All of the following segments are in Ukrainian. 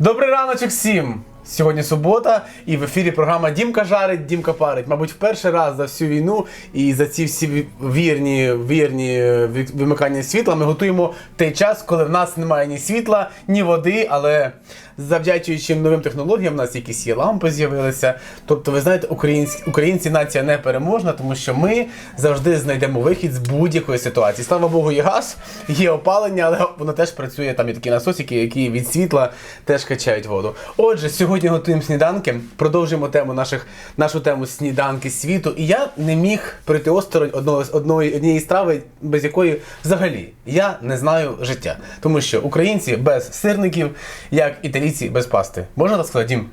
Добрий раночок всім! Сьогодні субота, і в ефірі програма Дімка жарить, Дімка парить. Мабуть, в перший раз за всю війну і за ці всі вірні, вірні е, вимикання світла ми готуємо той час, коли в нас немає ні світла, ні води, але завдячуючи новим технологіям, в нас якісь є лампи з'явилися. Тобто, ви знаєте, українські, українці нація не переможна, тому що ми завжди знайдемо вихід з будь-якої ситуації. Слава Богу, є газ, є опалення, але воно теж працює. Там є такі насосики, які від світла теж качають воду. Отже, сьогодні готуємо сніданки. Продовжуємо тему наших нашу тему сніданки світу. І я не міг пройти осторонь одного одної однієї страви, без якої взагалі я не знаю життя. Тому що українці без сирників, як італійці без пасти. Можна так сказати, Дім?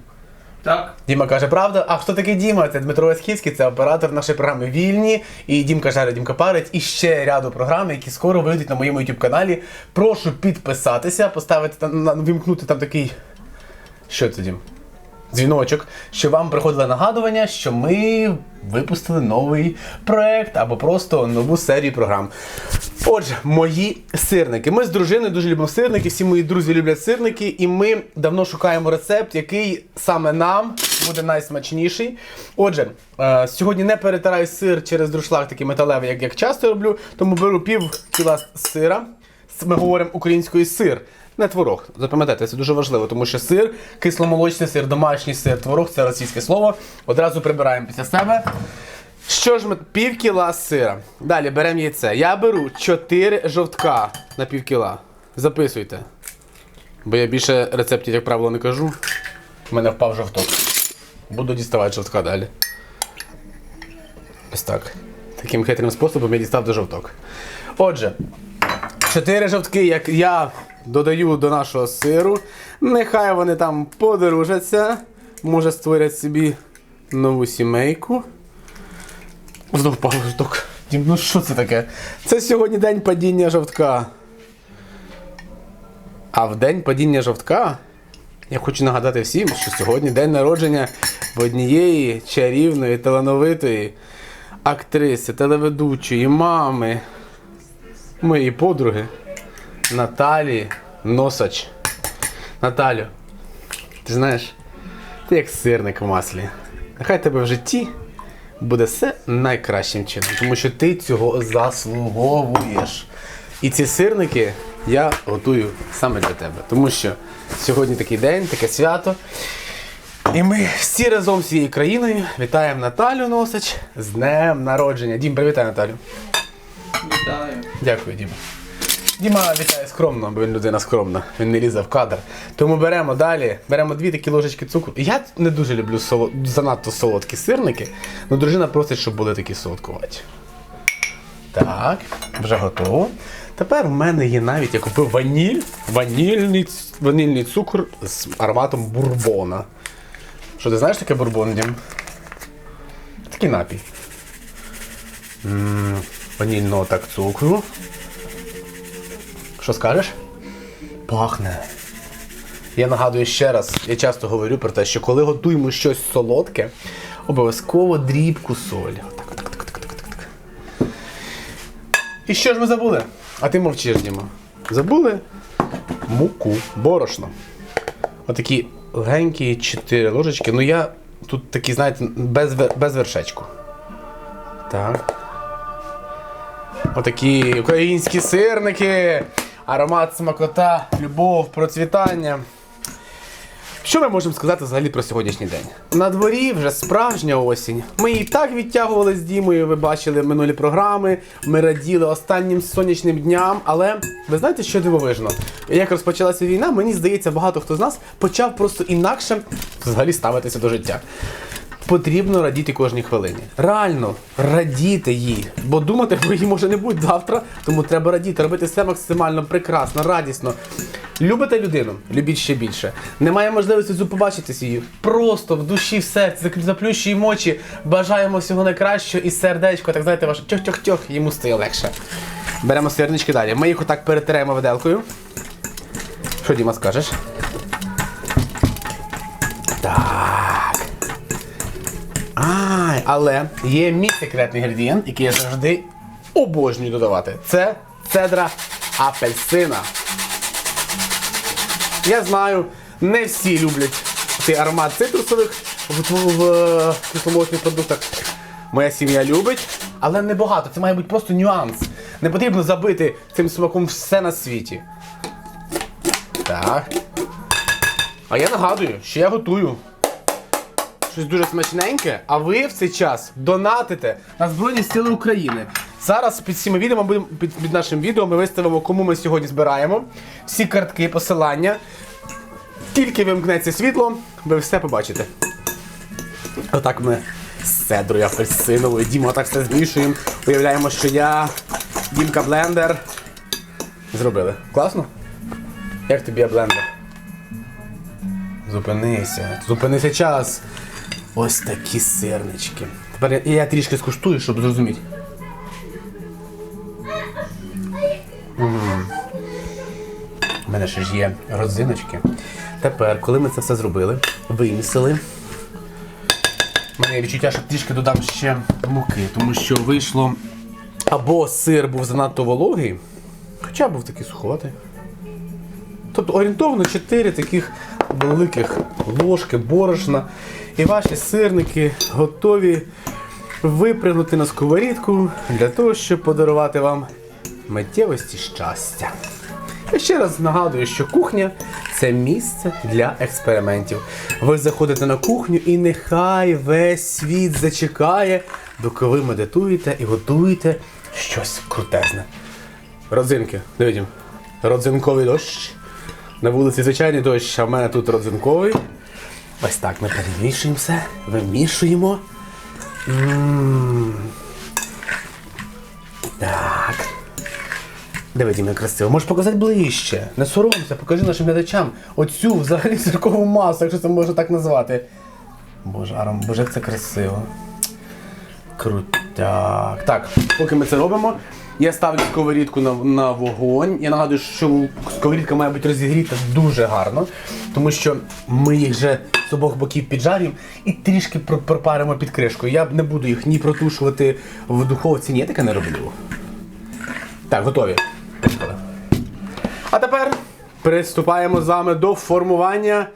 Так. Діма каже, правда. А хто такий Діма? Це Дмитро Васьківський, це оператор нашої програми Вільні. І Дімка жарить, Дімка парить. І ще ряду програм, які скоро вийдуть на моєму YouTube каналі. Прошу підписатися, поставити на- там такий. Що це, Дім? Дзвіночок, що вам приходило нагадування, що ми випустили новий проект або просто нову серію програм. Отже, мої сирники. Ми з дружиною дуже любимо сирники, всі мої друзі люблять сирники, і ми давно шукаємо рецепт, який саме нам буде найсмачніший. Отже, е, сьогодні не перетираю сир через друшлаг такий металевий, як, як часто роблю, тому беру пів кіла сира. Ми говоримо українською сир. Не творог. Запам'ятайте, це дуже важливо, тому що сир, кисломолочний сир, домашній сир, творог це російське слово. Одразу прибираємо після себе. Що ж ми пів кіла сира. Далі беремо яйце. Я беру 4 жовтка на пів кіла. Записуйте. Бо я більше рецептів, як правило, не кажу. У мене впав жовток. Буду діставати жовтка далі. Ось так. Таким хитрим способом я дістав до жовток. Отже, чотири жовтки, як я додаю до нашого сиру. Нехай вони там подружаться. Може створять собі нову сімейку. Знов впав жовток. Дім, ну що це таке? Це сьогодні день падіння жовтка. А в день падіння жовтка я хочу нагадати всім, що сьогодні день народження в однієї чарівної, талановитої актриси, телеведучої, мами, моєї подруги Наталі Носач. Наталю, ти знаєш, ти як сирник в маслі. Нехай тебе в житті буде все найкращим чином, тому що ти цього заслуговуєш. І ці сирники я готую саме для тебе, тому що сьогодні такий день, таке свято. І ми всі разом всією країною вітаємо Наталю Носач з днем народження. Дім, привітай Наталю. Вітаю. Дякую, Діма. Діма вітає скромно, бо він людина скромна, він не лізе в кадр. Тому беремо далі, беремо дві такі ложечки цукру. Я не дуже люблю соло... занадто солодкі сирники, але дружина просить, щоб були такі солодкуваті. Так, вже готово. Тепер в мене є навіть, я купив ваніль, ванільний, ванільний цукор з ароматом бурбона. Що ти знаєш таке бурбон, Дім? Такий напій. М, Ванільного так цукру. Що скажеш? Пахне. Я нагадую ще раз, я часто говорю про те, що коли готуємо щось солодке, обов'язково дрібку солі. Отак, отак, так, так, так, так, так. І що ж ми забули? А ти мовчиш, Діма. Забули муку, борошно. Отакі легенькі 4 ложечки. Ну я тут такі, знаєте, без, без вершечку. Так. Отакі українські сирники, аромат смакота, любов, процвітання. Що ми можемо сказати взагалі про сьогоднішній день? На дворі вже справжня осінь. Ми і так відтягували з Дімою, ви бачили минулі програми. Ми раділи останнім сонячним дням. Але ви знаєте, що дивовижно? Як розпочалася війна, мені здається, багато хто з нас почав просто інакше взагалі ставитися до життя. Потрібно радіти кожній хвилині. Реально радіти їй. Бо думати про її може не бути завтра, тому треба радіти, робити все максимально прекрасно, радісно. Любите людину, любіть ще більше. Немає можливості побачитися її. Просто в душі, в серці, заплющуємо очі, бажаємо всього найкращого і сердечко, так знаєте, ваше тьох-тьох-тьох, йому стає легше. Беремо сирнички далі. Ми їх отак перетираємо виделкою. Що, Діма, скажеш? Так. Ай, але є мій секретний інгредієнт, який я завжди обожнюю додавати. Це цедра апельсина. Я знаю, Не всі люблять цей аромат цитрусових в, в, в кисломолочних продуктах. Моя сім'я любить, але не багато. Це має бути просто нюанс. Не потрібно забити цим смаком все на світі. Так. А я нагадую, що я готую щось дуже смачненьке, а ви в цей час донатите на Збройні Сили України. Зараз під цими відео будемо під, під нашим відео ми виставимо, кому ми сьогодні збираємо. Всі картки, посилання. Тільки вимкнеться світло, ви все побачите. Отак ми з цедрою апельсиновою. Діма так все змішуємо. Уявляємо, що я, Дімка блендер. Зробили. Класно? Як тобі я блендер? Зупинися. Зупинися час. Ось такі сирнички. Тепер я, я трішки скуштую, щоб зрозуміти. У мене ще ж є родзиночки. Тепер, коли ми це все зробили, вимісили. У мене є відчуття, що трішки додам ще муки, тому що вийшло. Або сир був занадто вологий, хоча був такий суховатий. Тобто орієнтовно 4 таких великих ложки борошна. І ваші сирники готові випрягнути на сковорідку для того, щоб подарувати вам миттєвості щастя. Я ще раз нагадую, що кухня це місце для експериментів. Ви заходите на кухню і нехай весь світ зачекає, доки ви медитуєте і готуєте щось крутезне. Родзинки, дивіться, родзинковий дощ. На вулиці звичайний дощ, а в мене тут родзинковий. Ось так ми перемішуємо все, вимішуємо. Так. Диви, Діма, красиво. Можеш показати ближче. Не соромся, покажи нашим глядачам оцю взагалі циркову масу, якщо це можна так назвати. Боже, Арам, боже, як це красиво. Крутяк. Так, поки ми це робимо, я ставлю сковорідку на, на вогонь. Я нагадую, що сковорідка має бути розігріта дуже гарно, тому що ми їх вже з обох боків піджарюємо і трішки пропаримо під кришкою. Я не буду їх ні протушувати в духовці, ні, я таке не роблю. Так, готові. А тепер приступаємо з вами до формування.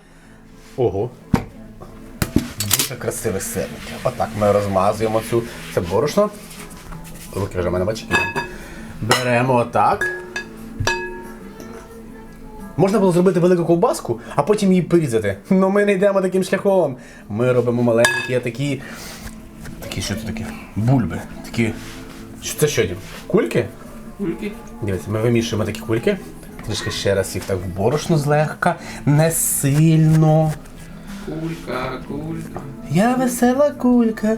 Ого. Дуже красивий сирник. Отак ми розмазуємо цю. Це борошно. Руки вже мене бачите. Беремо отак. Можна було зробити велику ковбаску, а потім її порізати. Ну ми не йдемо таким шляхом. Ми робимо маленькі такі. Такі, що це таке? Бульби. Такі. Що це що, Дім? Кульки? Кульки. Дивіться, ми вимішуємо такі кульки. Трішки ще раз їх так в борошно злегка, не сильно. Кулька, кулька. Я весела кулька,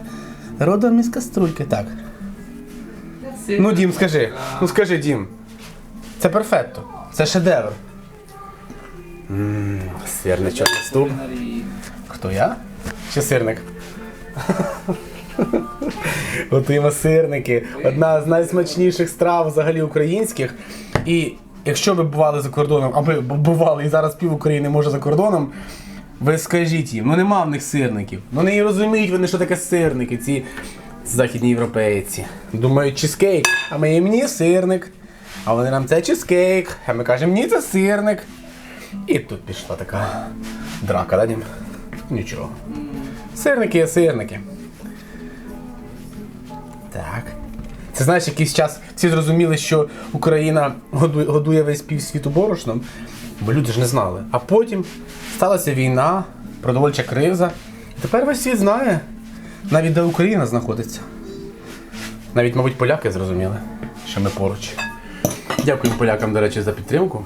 родом із каструльки. Так. Ну, Дім, скажи. Ну скажи, Дім. Це перфетто. Це шедевр. Ммм, сирничок ступ. Хто я? Чи сирник? Готуємо сирники. Одна з найсмачніших страв взагалі українських. І якщо ви бували за кордоном, а ви бували і зараз пів України може за кордоном, ви скажіть їм, ну нема в них сирників. Ну не розуміють вони, що таке сирники, ці західні європейці. Думають, чизкейк, а ми їм ні сирник. А вони нам це чизкейк, а ми кажемо, ні, це сирник. І тут пішла така драка, да, Дім? Нічого. Сирники є сирники. Так. Це знаєш, якийсь час всі зрозуміли, що Україна годує, годує весь півсвіту борошном, бо люди ж не знали. А потім сталася війна, продовольча криза. І тепер весь світ знає, навіть де Україна знаходиться. Навіть, мабуть, поляки зрозуміли, що ми поруч. Дякую полякам, до речі, за підтримку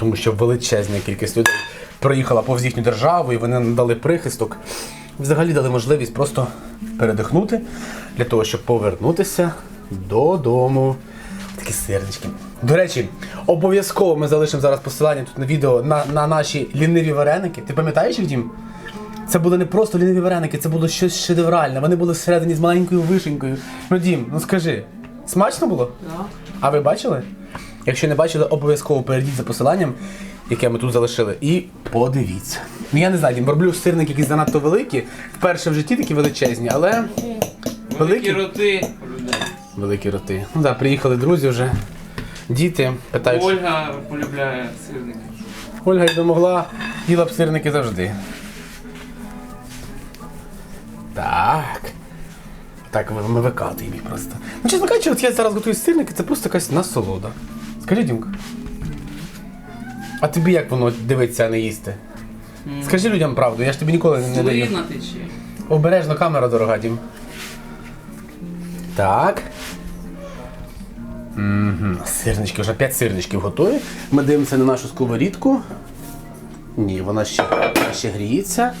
тому що величезна кількість людей проїхала повз їхню державу і вони надали прихисток. Взагалі дали можливість просто передихнути для того, щоб повернутися додому. Такі сирнички. До речі, обов'язково ми залишимо зараз посилання тут на відео на, на наші ліниві вареники. Ти пам'ятаєш їх, Дім? Це були не просто ліниві вареники, це було щось шедевральне. Вони були всередині з маленькою вишенькою. Ну, Дім, ну скажи, смачно було? Да. А ви бачили? Якщо не бачили, обов'язково перейдіть за посиланням, яке ми тут залишили, і подивіться. Ну я не знаю, Дім, роблю сирники якісь занадто великі. Вперше в житті такі величезні, але Великі Великі? роти великі роти. Ну так, приїхали друзі вже. Діти питають, Ольга полюбляє сирники. Ольга й домогла Їла б сирники завжди. Так. Так, ми, викатуємо їх просто. Ну, чесно кажучи, от я зараз готую сирники, це просто якась насолода. Скажи, Дімка. А тобі як воно дивиться, а не їсти? Скажи людям правду, я ж тобі ніколи не даю. Слина тече. Обережно камера дорога, Дім. Так. Угу. Сирнички, вже 5 сирничків готові. Ми дивимося на нашу сковорідку. Ні, вона ще, вона ще гріється.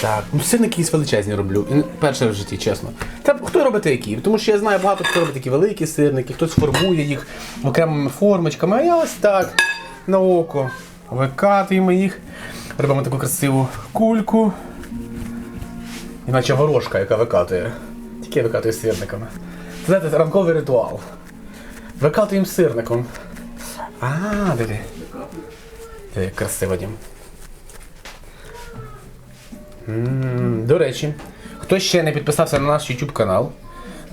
Так, ну сирники якісь величезні роблю. Перше в житті, чесно. Та хто робить які? Тому що я знаю багато хто робить такі великі сирники, хтось формує їх окремими формочками, а я ось так на око викатуємо їх. Робимо таку красиву кульку. Іначе ворожка, яка викатує. Тільки я викатую сирниками. Це знаєте, ранковий ритуал. Викатуємо сирником. А. Диви, красиво дім. До речі, хто ще не підписався на наш YouTube канал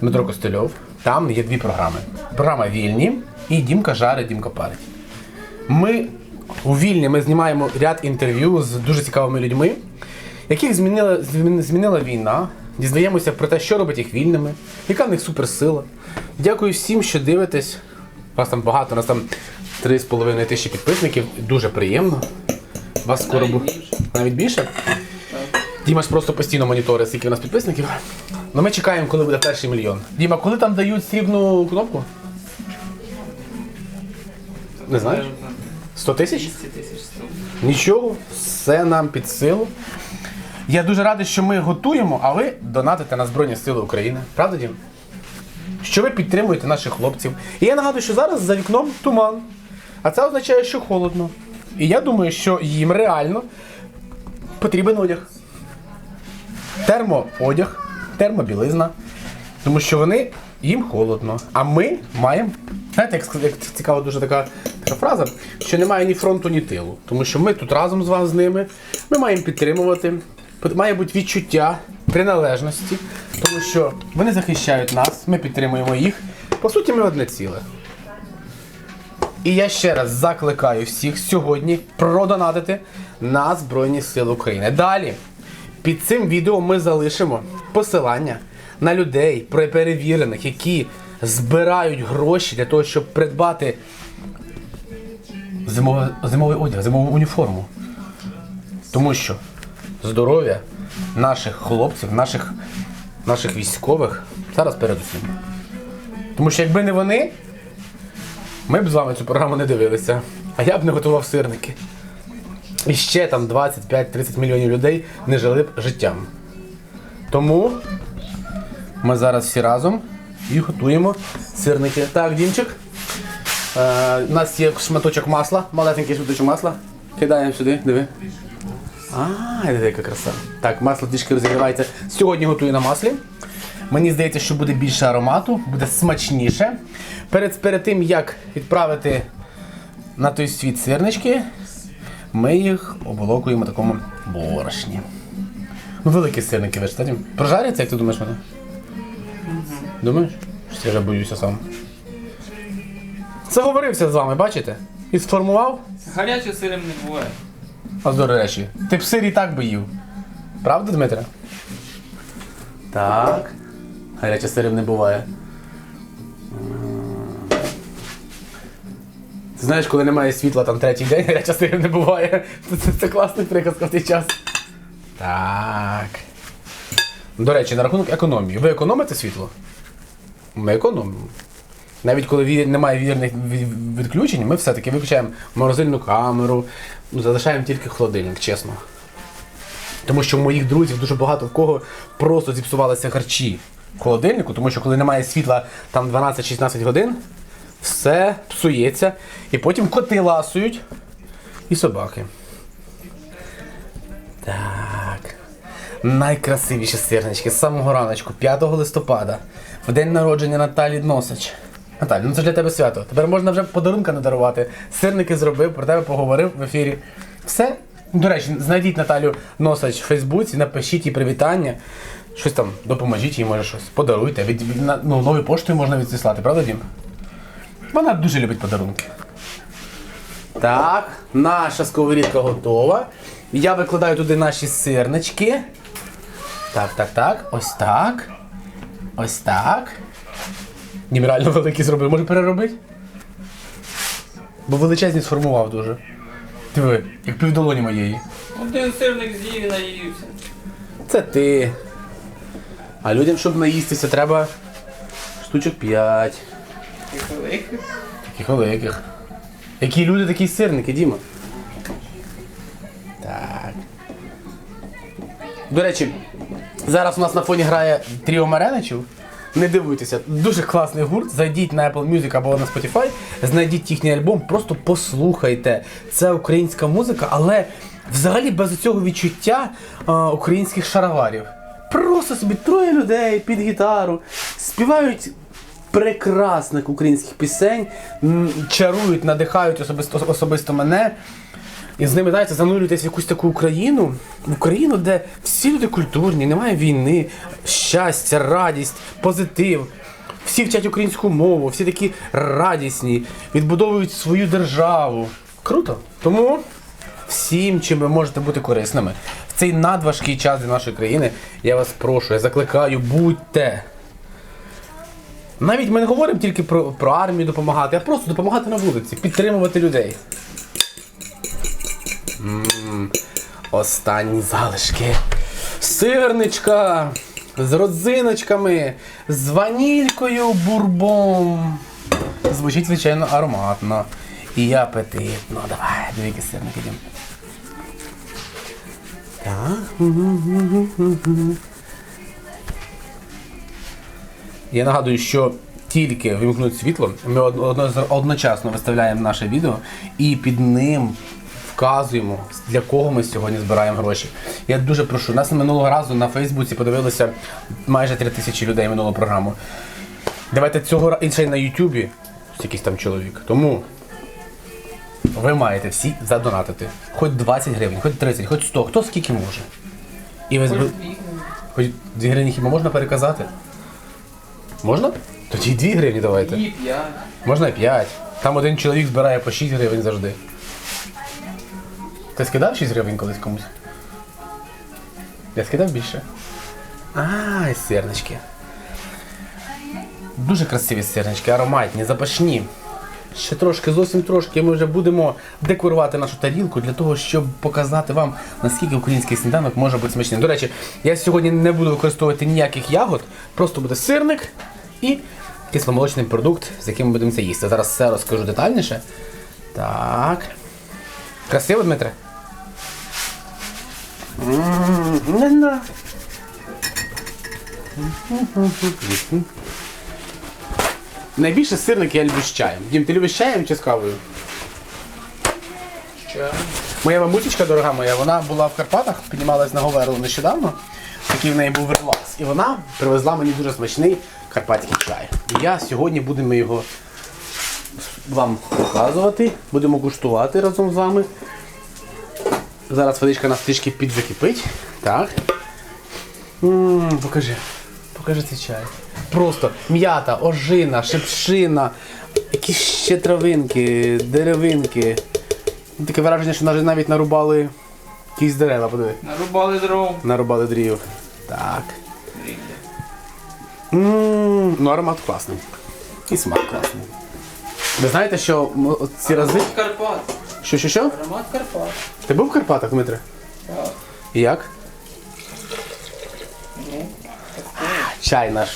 Дмитро Костельов, там є дві програми. Програма Вільні і Дімка жарить, Дімка парить. Ми у вільні ми знімаємо ряд інтерв'ю з дуже цікавими людьми, яких змінила, змінила війна. Дізнаємося про те, що робить їх вільними, яка в них суперсила. Дякую всім, що дивитесь. Вас там багато, у нас там 3,5 тисячі підписників. Дуже приємно. Вас скоро буде навіть більше. Діма ж просто постійно моніторить, скільки у нас підписників. Ну ми чекаємо, коли буде перший мільйон. Діма, коли там дають срібну кнопку? Не знаєш? 100 тисяч? 200 тисяч. Нічого, все нам під силу. Я дуже радий, що ми готуємо, а ви донатите на Збройні Сили України. Правда, Дім? Що ви підтримуєте наших хлопців. І я нагадую, що зараз за вікном туман. А це означає, що холодно. І я думаю, що їм реально потрібен одяг. Термоодяг, термобілизна. Тому що вони їм холодно. А ми маємо. Знаєте, як, як цікава дуже така, така фраза, що немає ні фронту, ні тилу. Тому що ми тут разом з вами з ними. Ми маємо підтримувати. Має бути відчуття приналежності, тому що вони захищають нас, ми підтримуємо їх. По суті, ми одне ціле. І я ще раз закликаю всіх сьогодні продонатити на Збройні Сили України. Далі, під цим відео ми залишимо посилання на людей, про- перевірених, які збирають гроші для того, щоб придбати зимовий, зимовий одяг, зимову уніформу. Тому що здоров'я наших хлопців, наших, наших військових зараз передусім. Тому що якби не вони, ми б з вами цю програму не дивилися, а я б не готував сирники. І ще там 25-30 мільйонів людей не жили б життям. Тому ми зараз всі разом і готуємо сирники. Так, Дімчик. Е, у нас є шматочок масла, малесенький шматочок масла. Кидаємо сюди, диви. А, диви, яка краса. Так, масло трішки розігрівається. Сьогодні готую на маслі. Мені здається, що буде більше аромату, буде смачніше. Перед, перед тим, як відправити на той світ сирнички, ми їх оболокуємо в такому борошні. Ну, великі сирники, ви ж кстати. Прожаряться, як ти думаєш мене? Думаєш? Що я вже боюся сам. Заговорився з вами, бачите? І сформував, Гарячим сирим не буває. а до речі, ти б сир і так би їв. Правда, Дмитре? Так. Гаряче сирів не буває. Ти знаєш, коли немає світла там третій день, гаряче сирів не буває. Це, це, це класний приказка в цей час. Так. До речі, на рахунок економії. Ви економите світло? Ми економимо. Навіть коли ві- немає вірних відключень, ми все-таки виключаємо морозильну камеру, ну, залишаємо тільки холодильник, чесно. Тому що у моїх друзів дуже багато в кого просто зіпсувалися харчі в холодильнику, тому що коли немає світла там 12-16 годин, все псується. І потім коти ласують і собаки. Так. Найкрасивіші сирнички з самого раночку, 5 листопада, в день народження Наталі Носич. Наталі, ну це для тебе свято. Тепер можна вже подарунка надарувати. Сирники зробив, про тебе поговорив в ефірі. Все. До речі, знайдіть Наталю Носич в Фейсбуці, напишіть їй привітання. Щось там допоможіть їй, може щось. Подаруйте. Від, від- на- ну, новою поштою можна відсилати, правда, Дім? Вона дуже любить подарунки. Так, наша сковорідка готова. Я викладаю туди наші сирнички. Так, так, так. Ось так. Ось так. Реально великий зробив. Може переробити? Бо величезні сформував дуже. Диви, як півдолоні моєї. Один сирник з'їв і наївся. Це ти. А людям, щоб наїстися, треба штучок 5. Таких великих. Які люди, такі сирники, Діма. Так. До речі, зараз у нас на фоні грає Тріо Мареничів. Не дивуйтеся, дуже класний гурт. Зайдіть на Apple Music або на Spotify, знайдіть їхній альбом, просто послухайте. Це українська музика, але взагалі без цього відчуття а, українських шароварів. Просто собі троє людей під гітару співають прекрасних українських пісень, чарують, надихають особисто, особисто мене. І з ними, знаєте, занурюєтесь в якусь таку Україну, Україну, де всі люди культурні, немає війни, щастя, радість, позитив. Всі вчать українську мову, всі такі радісні, відбудовують свою державу. Круто. Тому всім, чим ви можете бути корисними. В цей надважкий час для нашої країни я вас прошу, я закликаю, будьте. Навіть ми не говоримо тільки про, про армію допомагати, а просто допомагати на вулиці, підтримувати людей. М, Останні залишки. Сирничка з родзиночками, з ванількою бурбом. Звучить, звичайно, ароматно. І апетитно. Давай, дві сирники йдемо. Так. Я нагадую, що тільки вимкнуть світло, ми од- одночасно виставляємо наше відео і під ним вказуємо, для кого ми сьогодні збираємо гроші. Я дуже прошу, нас минулого разу на Фейсбуці подивилося майже 3 тисячі людей минулу програму. Давайте цього ра- і ще й на Ютубі якийсь там чоловік. Тому ви маєте всі задонатити. Хоч 20 гривень, хоч 30, хоч 100, хто скільки може. І ви зб- Хоч 2 гривні хіба можна переказати? Можна? Тоді 2 гривні давайте. І п'ять. Можна 5. Там один чоловік збирає по 6 гривень завжди. Ти скидав 6 гривень колись комусь? Я скидав більше. Ай, сирнички. Дуже красиві сирнички, ароматні, запашні. Ще трошки, зовсім трошки, ми вже будемо декорувати нашу тарілку для того, щоб показати вам, наскільки український сніданок може бути смачним. До речі, я сьогодні не буду використовувати ніяких ягод, просто буде сирник і кисломолочний продукт, з яким ми будемо це їсти. Зараз все розкажу детальніше. Так. Красиво, Дмитре? Не-на. Найбільше сирники я люблю з чаєм. Дім, ти любиш чаєм чи з кавою? Моя бабусечка, дорога моя, вона була в Карпатах, піднімалась на Говерло нещодавно. Такий в неї був релакс. І вона привезла мені дуже смачний карпатський чай. І я сьогодні будемо його вам показувати, будемо куштувати разом з вами. Зараз водичка нас трішки підзакипить. Так. м покажи. Покажи цей чай. Просто м'ята, ожина, шипшина, якісь ще травинки, деревинки. Таке враження, що навіть навіть нарубали якісь дерева, подиви. Нарубали дров. Нарубали дрів. Так. Ммм, ну аромат класний. І смак класний. Ви знаєте, що ці рази. Аромат Карпат. Що, що, що? Аромат Карпат. Ти був в Карпатах, Дмитре? Так. І як? Ну, Чай наш.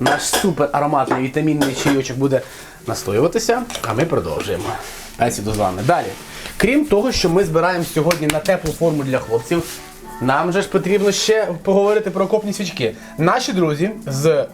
Наш супер ароматний вітамінний чайочок буде настоюватися, а ми продовжуємо. Бесіду з вами. Далі. Крім того, що ми збираємо сьогодні на теплу форму для хлопців, нам же ж потрібно ще поговорити про окопні свічки. Наші друзі з,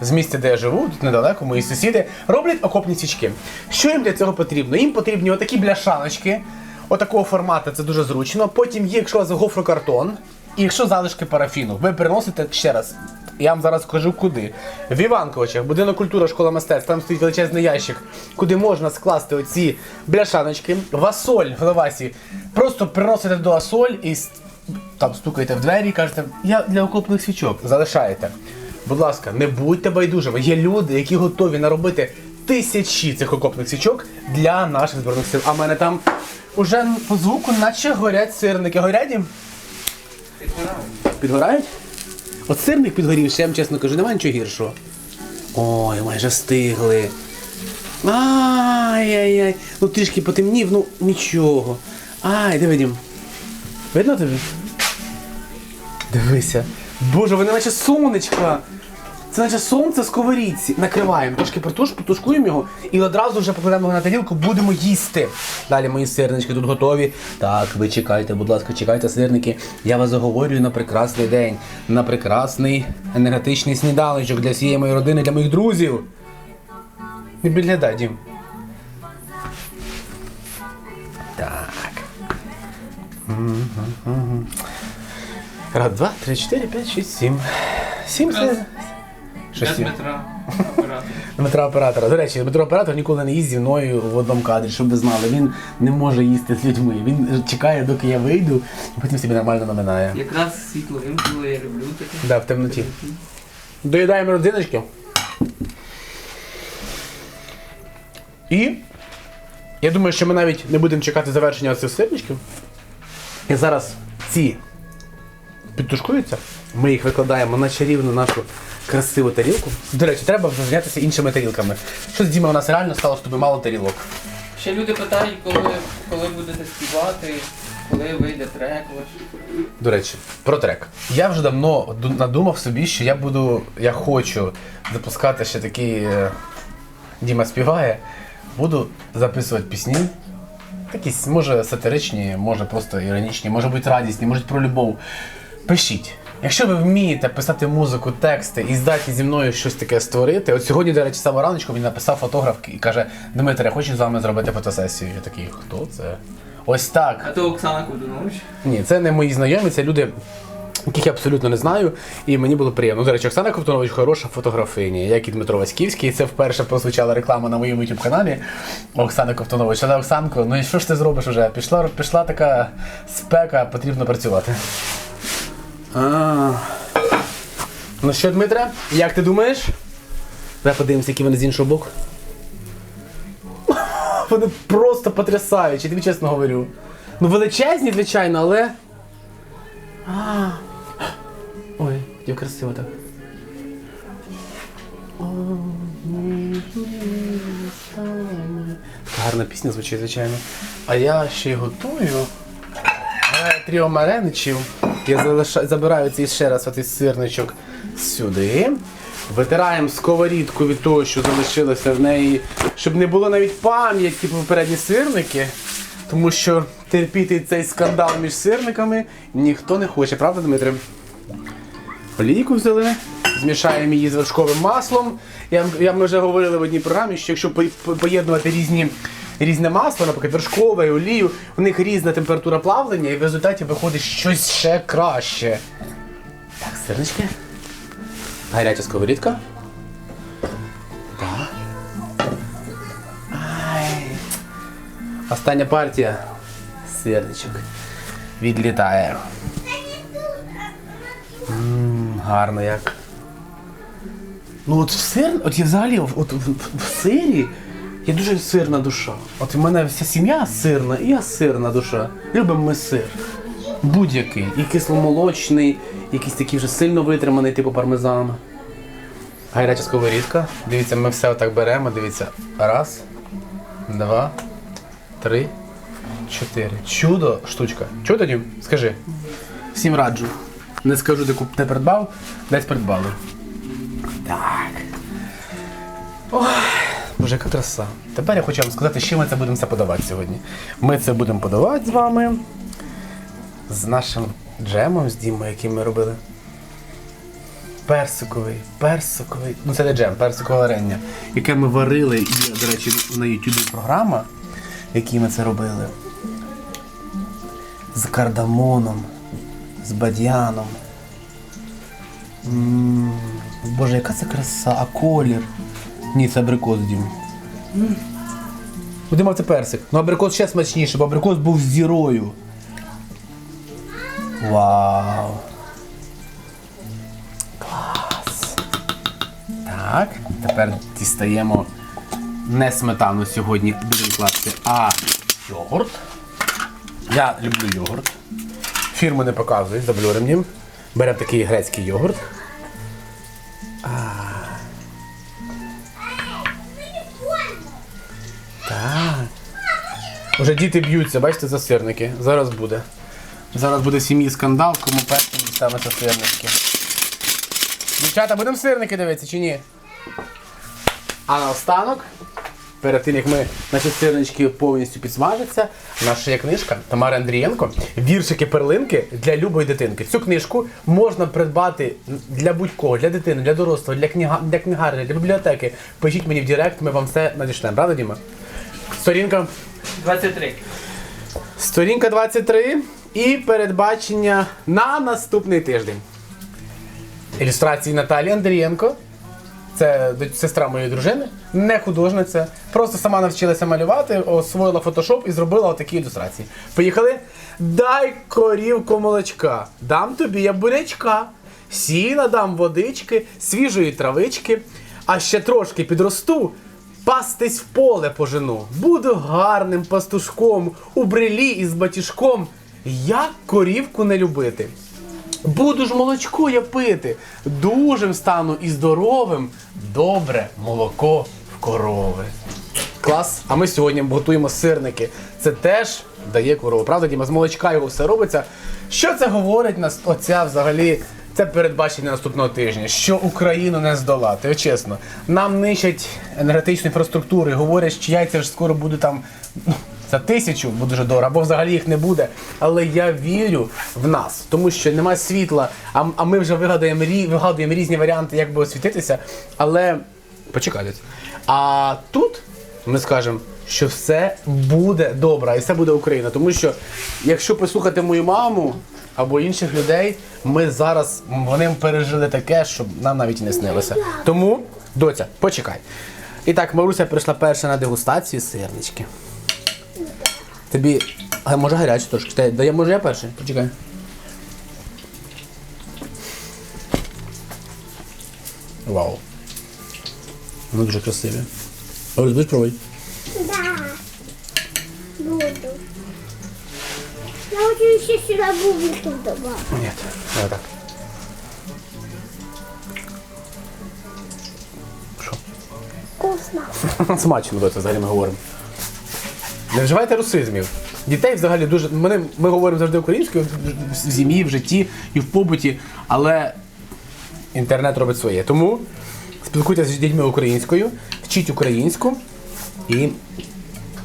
з місця, де я живу, тут недалеко, мої сусіди, роблять окопні свічки. Що їм для цього потрібно? Їм потрібні отакі бляшаночки, отакого формату, це дуже зручно. Потім є, якщо вас гофрокартон, і якщо залишки парафіну, ви приносите ще раз. Я вам зараз скажу куди. В Іванковичах, будинок культури, школа мистецтв, там стоїть величезний ящик, куди можна скласти оці бляшаночки, васоль в лавасі. Просто приносите до асоль і там стукаєте в двері і кажете, я для окопних свічок залишаєте. Будь ласка, не будьте байдужими. Є люди, які готові наробити тисячі цих окопних свічок для наших збройних сил. А в мене там уже по звуку наче горять сирники. Горять їм? Підгорають? От сирник підгорів, ще я вам чесно кажу, немає нічого гіршого. Ой, майже встигли. Ай-яй-яй. Ну трішки потемнів, ну нічого. Ай, диви, Дім. Видно тобі? Дивися. Боже, вони наче сонечка. Це наче сонце сковорідці. Накриваємо, трошки протуш, потушкуємо його і одразу вже покладемо його на тарілку, будемо їсти. Далі мої сирнички тут готові. Так, ви чекайте, будь ласка, чекайте, сирники. Я вас заговорюю на прекрасний день, на прекрасний енергетичний сніданочок для всієї моєї родини, для моїх друзів. Не підглядай, Дім. Раз, два, три, чотири, п'ять, шість, сім. Сім це. Що Для? Дмитра. оператора. Дмитра оператора. До речі, Дмитро оператор ніколи не їсть зі мною в одному кадрі, щоб ви знали. Він не може їсти з людьми. Він чекає, доки я вийду, і потім собі нормально наминає. Якраз світло вимкнуло, я люблю таке. Да, в темноті. Доїдаємо родзиночки. І я думаю, що ми навіть не будемо чекати завершення цих сирничків. І зараз ці підтушкуються, ми їх викладаємо на чарівну нашу красиву тарілку. До речі, треба вже зайнятися іншими тарілками. Щось Діма у нас реально стало, що тобі мало тарілок. Ще люди питають, коли, коли будете співати, коли вийде трек ваш. До речі, про трек. Я вже давно ду- надумав собі, що я буду, я хочу запускати ще такий е, Діма співає. Буду записувати пісні. Якісь, може, сатиричні, може просто іронічні, може бути радісні, може про любов. Пишіть. Якщо ви вмієте писати музику, тексти і здатні зі мною щось таке створити. От сьогодні, до речі, саме раночку він написав фотограф і каже: Дмитре, я хочу з вами зробити фотосесію. Я такий, хто це? Ось так. А то Оксана Кудунович. Ні, це не мої знайомі, це люди, яких я абсолютно не знаю, і мені було приємно. До речі, Оксана Ковтунович хороша фотографиня, як і Дмитро Васьківський. Це вперше прозвучала реклама на моєму youtube каналі. Оксана Ковтунович. Але Оксанко, ну і що ж ти зробиш уже? Пішла, пішла така спека, потрібно працювати. А. Ну що, Дмитре, як ти думаєш? Давай подивимося, які вони з іншого боку. Вони просто потрясаючі, тобі чесно говорю. Ну величезні, звичайно, але. А. Ой, красиво так. Така гарна пісня звучить, звичайно. А я ще й готую. Граю тріо мареничів. Я забираю цей ще раз оцей сирничок сюди. Витираємо сковорідку від того, що залишилося в неї, щоб не було навіть пам'яті попередні сирники. Тому що терпіти цей скандал між сирниками ніхто не хоче, правда, Дмитре? Олійку взяли, змішаємо її з вершковим маслом. Я, я, ми вже говорили в одній програмі, що якщо по- по- поєднувати різні, різне масло, наприклад, вершкове і олію, у них різна температура плавлення, і в результаті виходить щось ще краще. Так, сирнички. Гаряча сковорідка. Ай. Остання партія. Сирничок. Відлітає. Гарно як. Ну от в сир, от я взагалі от, в- в сирі є дуже сирна душа. От в мене вся сім'я сирна, і я сирна душа. Любимо ми сир. Будь-який. І кисломолочний, якийсь такий вже сильно витриманий, типу пармезан. Гаряча сковорідка. Дивіться, ми все отак беремо. Дивіться. Раз, два, три, чотири. Чудо штучка. Чудо, Дім? Скажи. Всім раджу. Не скажу, де куп- де придбав, десь придбали. Так. Ой, боже, яка краса. Тепер я хочу вам сказати, чим ми це будемо все подавати сьогодні. Ми це будемо подавати з вами з нашим джемом, з Дімою, який ми робили. Персиковий, персиковий. Ну це не джем, персикове варення, яке ми варили, і, до речі, на YouTube програма, в якій ми це робили. З кардамоном, з бадьяном. М, Боже, яка це краса, а колір. Ні, це абрикос, Дім. Будемо це персик. Ну абрикос ще смачніше, бо абрикос був з зірою. Вау. Клас. Так, тепер дістаємо не сметану сьогодні будемо класти, а йогурт. Я люблю йогурт. Фірму не показую, заблюрим їм. Беремо такий грецький йогурт. Так. Уже діти б'ються, бачите, за сирники. Зараз буде. Зараз буде сім'ї скандал, кому першим дістанеться сирники. Дівчата, будемо сирники дивитися чи ні? А наостанок, перед тим як ми наші сирнички повністю підсмажаться, наша є книжка Тамари Андрієнко Віршики перлинки для любої дитинки. Цю книжку можна придбати для будь-кого, для дитини, для дорослого, для книга для книгарні, для бібліотеки. Пишіть мені в Директ, ми вам все надішлемо. Правда, Діма? Сторінка 23. Сторінка 23 і передбачення на наступний тиждень. Ілюстрації Наталії Андрієнко. Це сестра моєї дружини, не художниця. Просто сама навчилася малювати, освоїла фотошоп і зробила отакі ілюстрації. Поїхали. Дай корівку молочка, дам тобі я бурячка, сіна дам водички, свіжої травички, а ще трошки підросту, пастись в поле пожену. Буду гарним пастушком, у брелі із батіжком. Як корівку не любити? Буду ж молочко я пити, дужим стану і здоровим, добре молоко в корови. Клас. А ми сьогодні готуємо сирники. Це теж дає корову. Правда, Діма, з молочка його все робиться. Що це говорить нас? Оця взагалі. Це передбачення наступного тижня, що Україну не здолати. Чесно, нам нищать енергетичну інфраструктуру, говорять, що яйця ж скоро будуть там ну, за тисячу, буде дуже дорого, або взагалі їх не буде. Але я вірю в нас, тому що немає світла, а, а ми вже вигадуємо, вигадуємо різні варіанти, як би освітитися. Але почекайте. А тут ми скажемо, що все буде добре, і все буде Україна. Тому що, якщо послухати мою маму або інших людей, ми зараз вони пережили таке, що нам навіть не снилося. Тому, доця, почекай. І так, Маруся прийшла перша на дегустацію сирнички. Тобі. А може гаряче трошки. Та- Да я може я перший? Почекай. Вау. Вони дуже красиві. Ось будеш пробуй. Да. Буду. Я хочу еще сюда бубликов добавить. Ні, давай так. Що? Вкусно. Смачно це взагалі ми говоримо. Не вживайте русизмів. Дітей взагалі дуже. Ми, ми говоримо завжди українською в сім'ї, в житті і в побуті, але інтернет робить своє. Тому спілкуйтеся з дітьми українською, вчіть українську і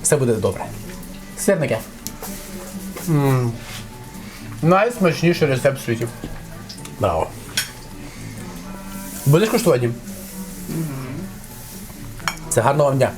все буде добре. Сирники. М. Найсмачніший рецепт в світі. Браво. Будеш куштувати? Це гарного вам дня.